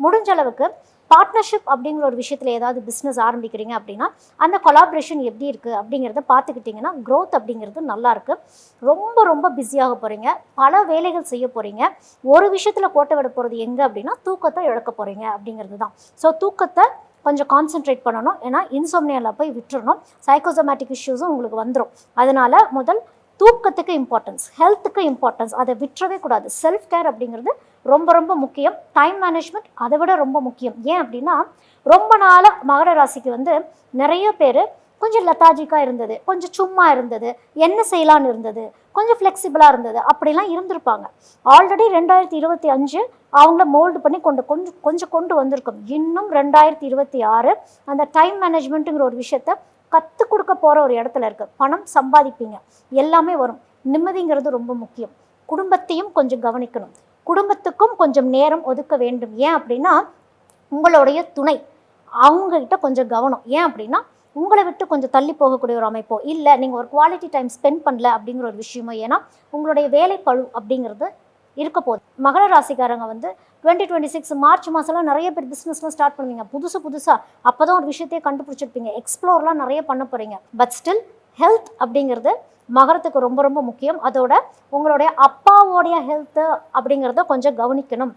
முடிஞ்ச அளவுக்கு பார்ட்னர்ஷிப் அப்படிங்கிற ஒரு விஷயத்தில் ஏதாவது பிஸ்னஸ் ஆரம்பிக்கிறீங்க அப்படின்னா அந்த கொலாபரேஷன் எப்படி இருக்குது அப்படிங்கிறத பார்த்துக்கிட்டிங்கன்னா க்ரோத் அப்படிங்கிறது நல்லாயிருக்கு ரொம்ப ரொம்ப பிஸியாக போகிறீங்க பல வேலைகள் செய்ய போகிறீங்க ஒரு விஷயத்தில் கோட்டை விட போகிறது எங்கே அப்படின்னா தூக்கத்தை இழக்க போகிறீங்க அப்படிங்கிறது தான் ஸோ தூக்கத்தை கொஞ்சம் கான்சென்ட்ரேட் பண்ணணும். ஏன்னா இன்சோம்னியாவில் போய் விட்டுறணும். சைக்கோசோமேட்டிக் இஷ்யூஸும் உங்களுக்கு வந்துடும் அதனால் முதல் தூக்கத்துக்கு இம்பார்ட்டன்ஸ் ஹெல்த்துக்கு இம்பார்ட்டன்ஸ் அதை விட்டுறவே கூடாது. செல்ஃப் கேர் அப்படிங்கிறது ரொம்ப ரொம்ப முக்கியம். டைம் மேனேஜ்மெண்ட் அதை விட ரொம்ப முக்கியம். ஏன் அப்படின்னா ரொம்ப நாளாக மகர ராசிக்கு வந்து நிறைய பேர் கொஞ்சம் லெத்தாஜிக்காக இருந்தது கொஞ்சம் சும்மா இருந்தது என்ன செய்யலான்னு இருந்தது கொஞ்சம் ஃப்ளெக்சிபிளாக இருந்தது அப்படிலாம் இருந்திருப்பாங்க. ஆல்ரெடி ரெண்டாயிரத்தி இருபத்தி அஞ்சு அவங்கள மோல்டு பண்ணி கொண்டு கொஞ்சம் கொஞ்சம் கொண்டு வந்திருக்கும். இன்னும் ரெண்டாயிரத்தி இருபத்தி ஆறு அந்த டைம் மேனேஜ்மெண்ட்டுங்கிற ஒரு விஷயத்த கற்றுக் கொடுக்க போகிற ஒரு இடத்துல இருக்குது பணம் சம்பாதிப்பீங்க. எல்லாமே வரும். நிம்மதிங்கிறது ரொம்ப முக்கியம். குடும்பத்தையும் கொஞ்சம் கவனிக்கணும். குடும்பத்துக்கும் கொஞ்சம் நேரம் ஒதுக்க வேண்டும். ஏன் அப்படின்னா உங்களுடைய துணை. அவங்கக்கிட்ட கொஞ்சம் கவனம். ஏன் அப்படின்னா உங்களை விட்டு கொஞ்சம் தள்ளி போகக்கூடிய ஒரு அமைப்போ இல்லை நீங்கள் ஒரு குவாலிட்டி டைம் ஸ்பெண்ட் பண்ணல அப்படிங்கிற ஒரு விஷயமோ ஏன்னா உங்களுடைய வேலை பழு அப்படிங்கிறது இருக்க போகுது. மகர ராசிக்காரங்க வந்து டுவெண்ட்டி டுவெண்ட்டி சிக்ஸ் மார்ச் மாதம்லாம் நிறைய பேர் பிஸ்னஸ்லாம் ஸ்டார்ட் பண்ணுவீங்க. புதுசு புதுசாக அப்போ தான் ஒரு விஷயத்தையே கண்டுபிடிச்சிருப்பீங்க. எக்ஸ்ப்ளோர்லாம் நிறைய பண்ண போகிறீங்க பட் ஸ்டில் ஹெல்த் அப்படிங்கிறது மகரத்துக்கு ரொம்ப ரொம்ப முக்கியம். அதோட உங்களுடைய அப்பாவோடைய ஹெல்த்து அப்படிங்கிறத கொஞ்சம் கவனிக்கணும்.